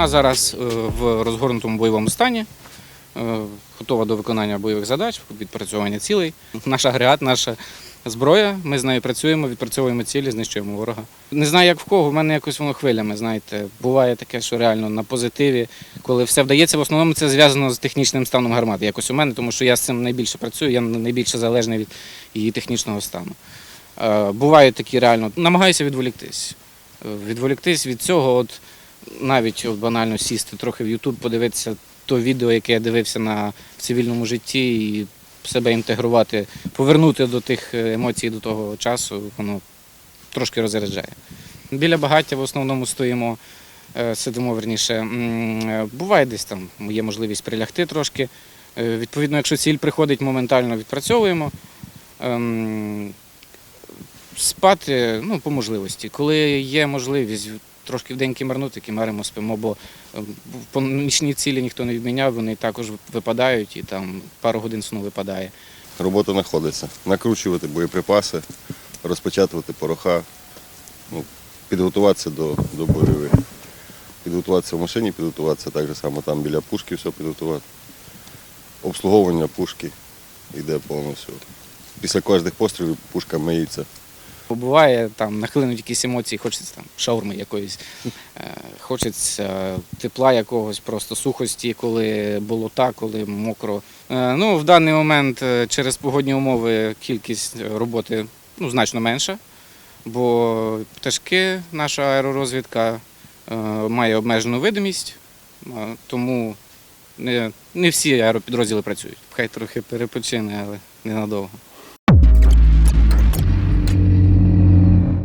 Вона зараз е, в розгорнутому бойовому стані, е, готова до виконання бойових задач, відпрацьовування цілей. Наш агрегат, наша зброя. Ми з нею працюємо, відпрацьовуємо цілі, знищуємо ворога. Не знаю, як в кого, в мене якось воно хвилями. Знаєте, буває таке, що реально на позитиві, коли все вдається, в основному це зв'язано з технічним станом гармати. Якось у мене, тому що я з цим найбільше працюю, я найбільше залежний від її технічного стану. Е, Бувають такі реально, намагаюся відволіктись. Відволіктись від цього, от навіть от банально сісти трохи в Ютуб, подивитися то відео, яке я дивився на цивільному житті, і себе інтегрувати, повернути до тих е, емоцій, до того часу, воно трошки розряджає. Біля багаття в основному стоїмо, е, сидимо верніше. Е, Буває десь там є можливість прилягти трошки. Відповідно, якщо ціль приходить, моментально відпрацьовуємо. Ем, Спати ну, по можливості. Коли є можливість трошки в день кимарнути, кимаримо спимо, бо ем, нічні цілі ніхто не відміняв, вони також випадають і там пару годин сну випадає. Робота знаходиться. Накручувати боєприпаси, розпечатувати пороха, ну, підготуватися до, до бойових. Підготуватися в машині, підготуватися так же само там біля пушки все підготувати. Обслуговування пушки йде повністю. Після кожних пострілів пушка миється. Бо Буває там нахилинуть якісь емоції, хочеться там шаурми якоїсь, е, хочеться тепла якогось, просто сухості, коли болота, коли мокро. Е, Ну, в даний момент е, через погодні умови кількість роботи ну, значно менша, бо пташки, наша аеророзвідка має обмежену видимість, тому не, не всі аеропідрозділи працюють. Хай трохи перепочине, але ненадовго.